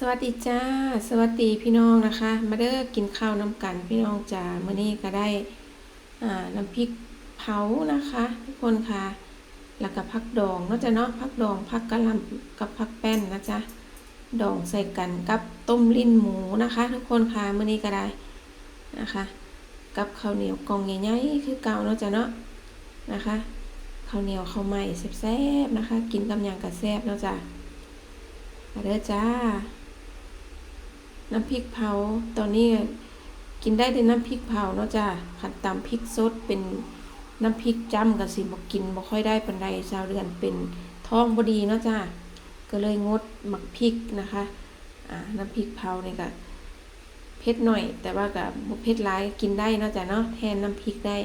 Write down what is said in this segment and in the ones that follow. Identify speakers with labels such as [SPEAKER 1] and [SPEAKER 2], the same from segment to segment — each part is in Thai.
[SPEAKER 1] สวัสดีจ้า สวัสดีพี่น้องนะคะ มาเด้อกินข้าวน้ำกันพี่น้องจ้าเมื้อนี้ก็ได้น้ำพริกเผานะคะ ทุกคนค่ะ แล้วก็ผักดองนาะจ้ะเนาะผักดองผักกะหล่ำกับผักแป้นนะจ๊ะดองใส่กันกับต้มลิ้นหมูนะคะ ทุกคนค่ะเมื้อนี้ก็ได้นะคะ กับข้าวเหนียวกองใหญ่ๆคือเก่าเนาะจ้ะเนาะนะคะข้าวเหนียวข้าวใหม่แซ่บๆนะคะ กินกับหยังก็แซ่บเนาะจ้ะมาเด้อจ้า น้ำพริกเผาตอนนี้กินได้แต่น้ำพริกเผาเนาะจ้ะขัดตำพริกสดเป็นน้ำพริกจ้ำกับสิบอกกินบ่ค่อยได้ปันใดชาวเดือนเป็นท้องบดีเนาะจ้ะก็เลยงดหมักพริกนะคะอ่าน้ำพริกเผานี่ก็เผ็ดหน่อย แต่ว่ากับเผ็ดหลายกินได้เนาะจ้ะเนาะแทนน้ำพริกได้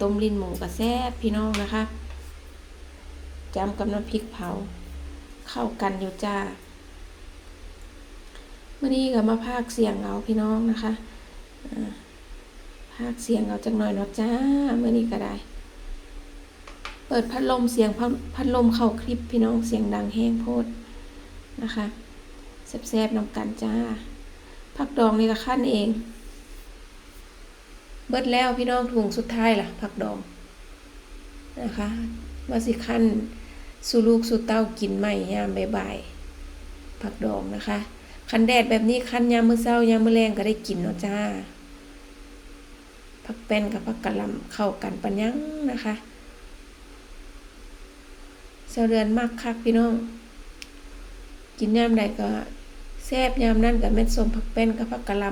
[SPEAKER 1] ต้มลิ้นหมูกับแซ่บพี่น้องนะคะจ้ำกับน้ำพริกเผาเข้ากันอยู่จ้า มื่อนี้ก็มาพากเสียงเอาพี่น้องนะคะพากเสียงเอาจักหน่อยเนาะจ้าเมื่อนี้ก็ได้ เปิดพัดลมเสียงพัดลมเข้าคลิปพี่น้องเสียงดังแห้งโพดนะคะแซ่บๆน้ำกันจ้าผักดองนี่ก็ขั้นเอง เบิดแล้วพี่น้องถุงสุดท้ายล่ะผักดองนะคะว่าสิขั้นสู่ลูกสู่เต้ากินใหม่ยามบ่ายๆผักดองนะคะ คันแดดแบบนี้คันยามมื้อเช้ายามมื้อแรงก็ได้กินเนาะจ้าผักแป้นกับผักกะหล่ำเข้ากันปัญญังนะคะเช้าเดือนมากคักพี่น้อง กินยามใดก็แซ่บยามนั้นกับเม็ดส้มผักแป้นกับผักกะหล่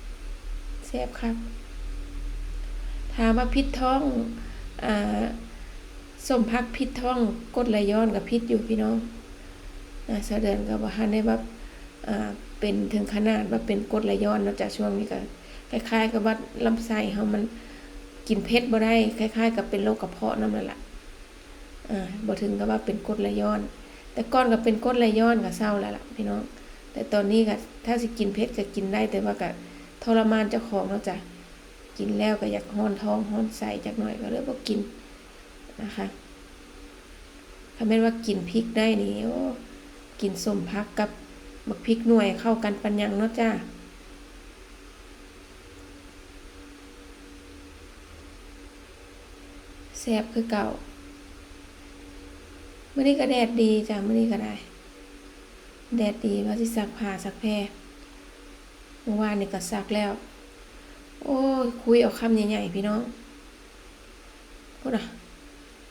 [SPEAKER 1] ำแซ่บครับ ถามว่าพิษท้องอ่าส้มพักพิษท้องกดไหลย้อนกับพิษอยู่พี่น้องอ่าเช้าเดือนก็บ่ทันได้แบบ เป็นถึงขนาดว่าเป็นกดไหลย้อนเนาะจากช่วงนี้ก็คล้ายๆ กับว่าลำไส้เฮามันกินเผ็ดบ่ได้คล้าย ๆ กับเป็นโรคกระเพาะนั่นแหละอ่าบ่ถึงกับว่าเป็นกดไหลย้อน แต่ก่อนก็เป็นกดไหลย้อนก็เศร้าแล้วล่ะพี่น้อง แต่ตอนนี้ก็ถ้าสิกินเผ็ดก็กินได้แต่ว่าก็ทรมานเจ้าของเนาะจ้ะกินแล้วก็อยากห้อนท้องห้อนไส้จักหน่อยก็เลยบ่กินนะคะถ้าแม้นว่ากินพริกได้นี่โอ้กินส้มพักกับ บักพริกหน่วยเข้ากันปัญญังเนาะจ้าแซ่บคือเก่าเมื่อนี้ก็แดดดีจ้ะเมื่อนี้ก็ได้ แดดดีว่าสิซักผ้าซักแพรเมื่อวานนี่ก็ซักแล้ว โอ้ยคุยเอาคำใหญ่ๆพี่น้องพูดอะ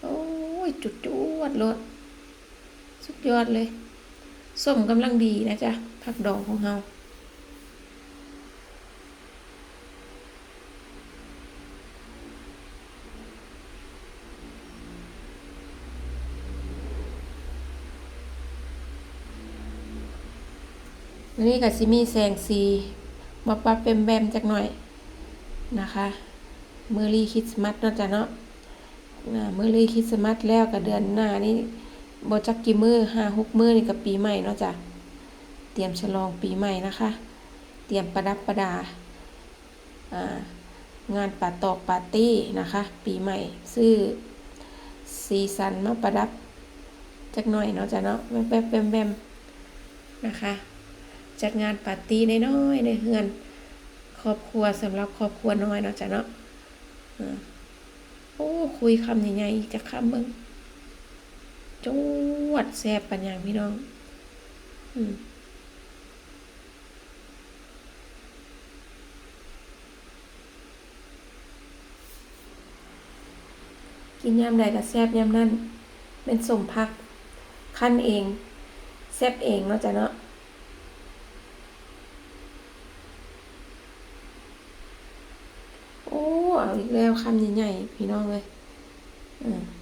[SPEAKER 1] โอ้ยจุดจวดรถสุดยอดเลย ส้มกำลังดีนะจ๊ะผักดองของเฮาอันนี้ก็สิมีแสงสีมาปับเป็นแบมจักหน่อยนะคะมือรีคิดสมัตเนาะจ้ะเนาะมือรีคิดสมัตแล้วกับเดือนหน้านี่ บจักกี่มือห้าหกมือนี่กับปีใหม่เนาะจ้ะ เตรียมฉลองปีใหม่นะคะ เตรียมประดับประดา งานปาตอกปาร์ตี้นะคะ ปีใหม่ซื้อซีซันมาประดับจักหน่อยเนาะจ้ะเนาะแป๊บแป๊บแป๊บนะคะ จัดงานปาร์ตี้น้อยๆในเฮือนครอบครัวสำหรับครอบครัวน้อยเนาะจ้ะเนาะโอ้คุยคำใหญ่ๆจะคำมึง จวดแซ่บปัญญาพี่น้อง อืมกินยำใดก็แซ่บยำนั่นเป็นสมพัก ขั้นเอง แซ่บเองเนาะจ้ะเนาะโอ้ เอาอีกแล้วคำใหญ่ๆพี่น้องเลยอืม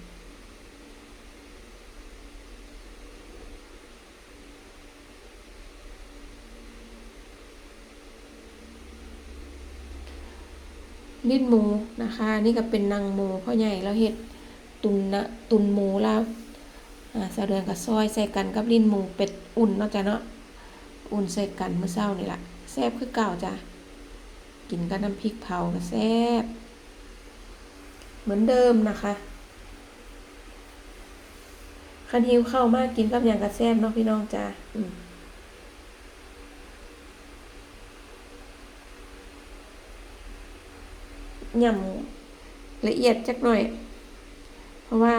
[SPEAKER 1] ลิ้นหมูนะคะ นี่ก็เป็นนางหมูพ่อใหญ่แล้วเห็ดตุนนะตุนหมูแล้วอ่าสะเดือนกับซอยใส่กันกับลิ้นหมูเป็ดอุ่นเนาะจ้ะเนาะอุ่นใส่กันเมื่อเช้านี่แหละแซ่บคือเก่าจ้ะกินกับน้ำพริกเผาก็แซ่บเหมือนเดิมนะคะคันหิวเข้ามากกินกับอย่างกระแซ่บเนาะพี่น้องจ้ะอืม ย่ำละเอียดจักหน่อย เพราะว่า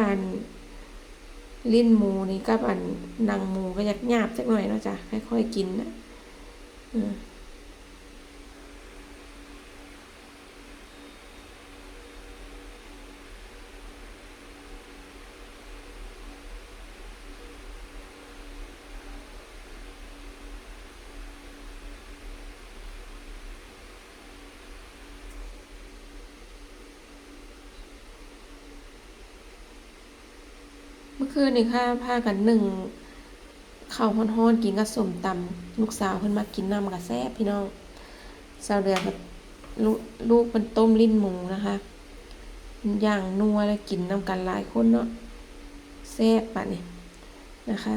[SPEAKER 1] ลิ้นหมูนี่กับอันหนังหมูก็อยากหยาบจักหน่อยเนาะจ้ะค่อยๆกินนะ มื่อคืนนี่ค่ะพากันหนึ่งข้าวฮ้อนๆกินกับส้มตำลูกสาวเพิ่นมากินน้ำกับแซ่บพี่น้องสาวเดือกับลูกลูกเป็นต้มลิ้นหมูนะคะย่างนัวแล้วกินน้ำกันหลายคนเนาะแซ่บปะนี่นะคะ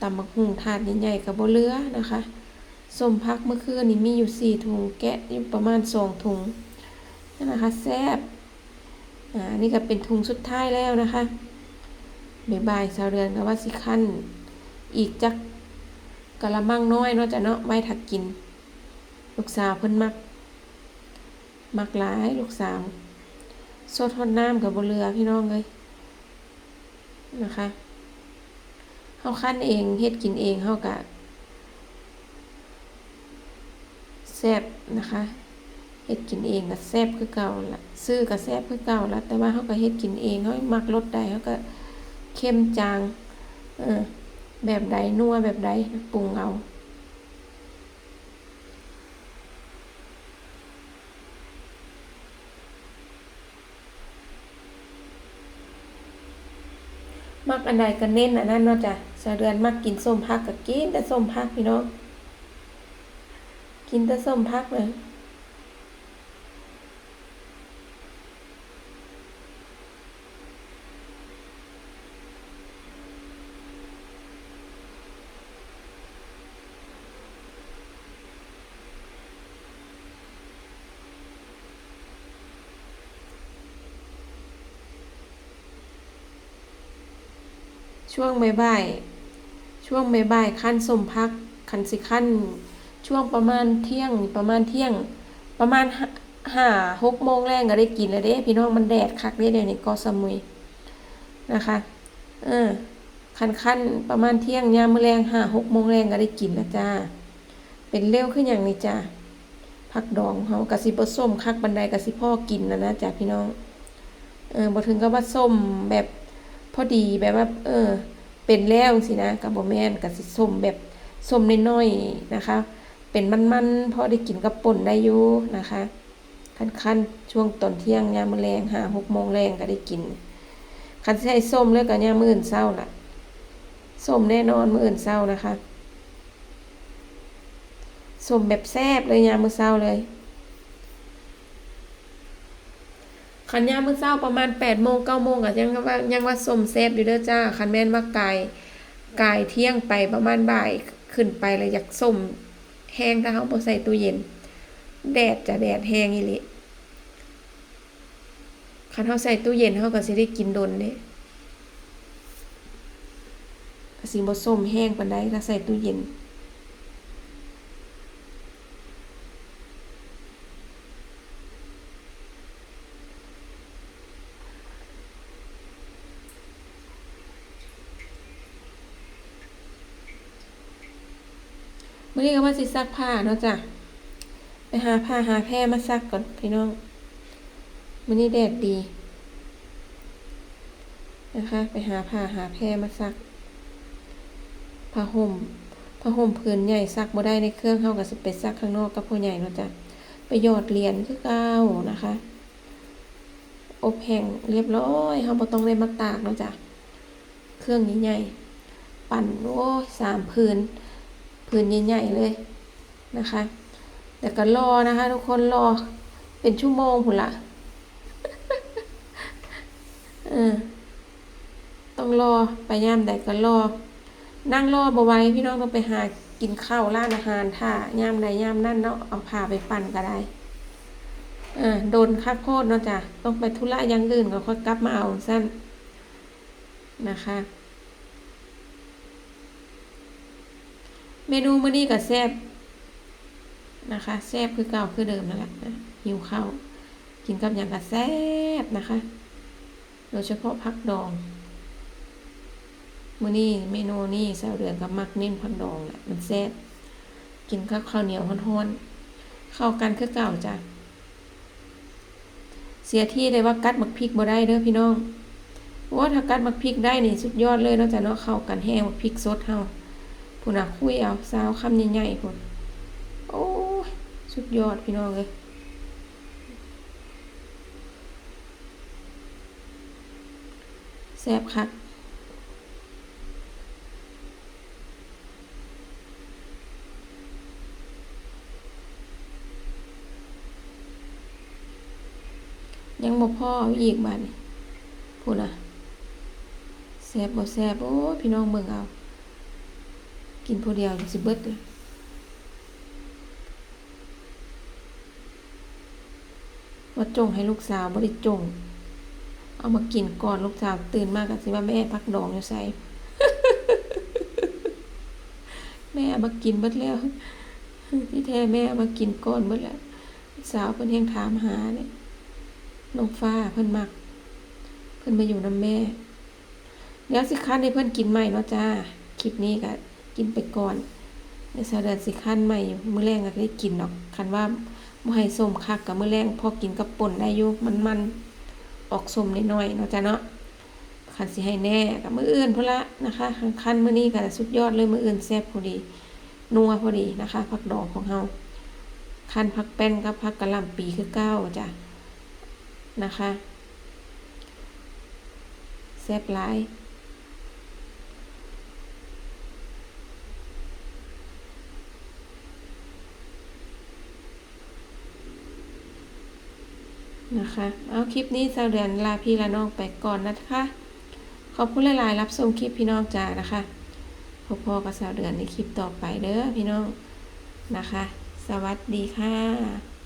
[SPEAKER 1] ตำบักหุ่งถาดใหญ่ๆกับบเลือนะคะส้มพักเมื่อคืนนี่มีอยู่สี่ถุงแกะอยู่ประมาณสองถุงนั่นนะคะแซ่บอ่านี่ก็เป็นถุงสุดท้ายแล้วนะคะ บ่ายๆชาวเรือนก็ว่าสิขั้นอีกจักกะละมังน้อยเนาะจ้ะเนาะไว้ถักกิน ลูกสาวเพิ่นมัก มักหลายลูกสาวสดทอดน้ำกับบนเรือพี่น้องเลยนะคะเฮาคั้นเองเฮ็ดกินเองเฮากะแซ่บนะคะเฮ็ดกินเองก็แซ่บคือเก่าละซื้อก็แซ่บคือเก่าละแต่ว่าเฮาก็เฮ็ดกินเองเฮามักรสใดเฮาก็ เข้มจางเออแบบใดนัวแบบใดปรุงเอามักอันใดก็เน้นอันนั้นเนาะจ้ะสะเดือนมักกินส้มพักก็กินแต่ส้มพักพี่น้อง กินแต่ส้มพักเลย ช่วงบ่ายช่วงบ่ายขั้นสมพักคันสิขั้นช่วงประมาณเที่ยงประมาณเที่ยง ประมาณห้าหกโมงแรงก็ได้กินแล้วเด้ พี่น้องมันแดดคักเด้เดี๋ยวนี้ก็สมุยนะคะเออคันขั้นประมาณเที่ยงยามมื้อแรงห้าหกโมงแรงก็ได้กินแล้วจ้า เป็นเร็วขึ้นอย่างนี้จ้าผักดองเฮากะสิบส้มคักบันไดกะสิพ่อกินนะนะจ้าพี่น้องเออบ่ถึงกับว่าส้มแบบ อดีแบบว่า เออ เป็นแล้วสินะกับบ่แมนกับสิส้มแบบส้มน้อยๆนะคะ เป็นมันๆพอได้กินกับป่นได้อยู่นะคะคั้นๆช่วงตอนเที่ยงยามมื้อแรง5 6โมงแรงก็ได้กิน คันให้ส้มเลยก็ยามมื้ออื่นเช้าล่ะส้มแน่นอนมื้ออื่นเช้านะคะส้มแบบแซ่บเลยยามมื้อเช้าเลย คันยามมื้อเช้าประมาณ8โมง9โมงก็ยังว่ายังว่าส้มแซ่บอยู่เด้อจ้าคันแม่นว่ากายกายเที่ยงไปประมาณบ่ายขึ้นไปเลยอยากส้มแห้งถ้าเฮาบ่ใส่ตู้เย็น แดดจะแดดแห้งอีหลีคันเฮาใส่ตู้เย็นเฮาก็สิได้กินดนเด้ก็สิบ่ส้มแห้งปานใดถ้าใส่ตู้เย็น มื่อนี้ก็ว่าสิซักผ้าเนาะจ้ะ ไปหาผ้าหาแพร่มาซักก่อนพี่น้องมื่อนี้แดดดี นะคะ ไปหาผ้าหาแพร่มาซักผ้าห่มผ้าห่มผืนใหญ่ซักบ่ได้ในเครื่องเฮาก็สิไปซักข้างนอกกับพ่อใหญ่เนาะจ้ะไปหยอดเหรียญคือเก่านะคะ อบแห้งเรียบร้อยเฮาบ่ต้องได้มาตากเนาะจ้ะ เครื่องใหญ่ๆปั่นโอ้สามผืน พื้นใหญ่ๆเลยนะคะ แต่ก็รอนะคะ ทุกคนรอเป็นชั่วโมงพุ่นละเออต้องรอไปย่ามใดก็รอ นั่งรอบ่ไว้พี่น้องต้องไปหากินข้าวร้านอาหารท่าย่ามใดย่ามนั่นเนาะเอาพาไปปั่นก็ได้เออโดนคักโคตรเนาะจ้ะต้องไปธุระอยังอื่นก็ค่อยกลับมาเอาสั้นนะคะ เมนูมื้อนี้ก็แซ่บนะคะแซ่บคือเก่าคือเดิมนั่นแหละนะหิวข้าวกินกับอย่างกระแซ่บนะคะ โดยเฉพาะผักดองมื้อนี้เมนูนี้สาวเดือนกับมักเน้นผักดองแหละมันแซ่บกินกับข้าวเหนียวฮ้อนๆเข้ากันคือเก่าจ้ะเสียที่ได้ว่ากัดมักพริกบ่ได้เด้อพี่น้องว่าถ้ากัดมักพริกได้นี่สุดยอดเลยนาะจ้ะเนาะเข้ากันแห้งมักพริกสดเฮา พุ่นน่ะคุยเอาสาวคำใหญ่ๆพุ่นโอ้ยสุดยอดพี่น้องเลยแซ่บคักยังบ่พอเออีกบาดนี่พูดนะแซ่บบ่แซ่บโอ้พี่น้องเบิ่งเอา กินผู้เดียวสิเบิดเลยว่าจงให้ลูกสาวบ่ได้จง เอามากินก่อนลูกสาวตื่นมากก็สิว่าแม่พักดองอยู่ใส่แม่ามากินเบิดแล้ว ที่แท้แม่ามากินก่อนเบิดแล้ว สาวเพิ่นแฮงถามหาเนี่ยน้องฟ้าเพิ่นมัก เพิ่นมาอยู่น้ำแม่ เดี๋ยวสิคันให้เพิ่นกินใหม่เนาะจ้า คลิปนี้ก็ กินไปก่อนเดี๋ยวสาวเดือนสิคั้นใหม่มื้อแรงก็ได้กินดอกคันว่าบ่ให้ส้มคักกับมื้อแรงพอกินกับป่นได้อยู่มันๆออกส้มน้อยๆเนาะจ้าเนาะคันสิให้แน่กับมื้ออื่นพุ่นละนะคะคั้นมื้อนี้ก็สุดยอดเลยมื้ออื่นแซ่บพอดีนัวพอดีนะคะผักดองของเฮาคั้นผักแป้นกับผักกะหล่ำปีคือเก้าจ้ะนะคะแซ่บหลาย นะคะ เอาคลิปนี้สาวเดือนลาพี่ละน้องไปก่อนนะคะ ขอบคุณหลายๆรับชมคลิปพี่น้องจ้านะคะพบพอกับสาวเดือนในคลิปต่อไปเด้อพี่น้องนะคะ สวัสดีค่ะ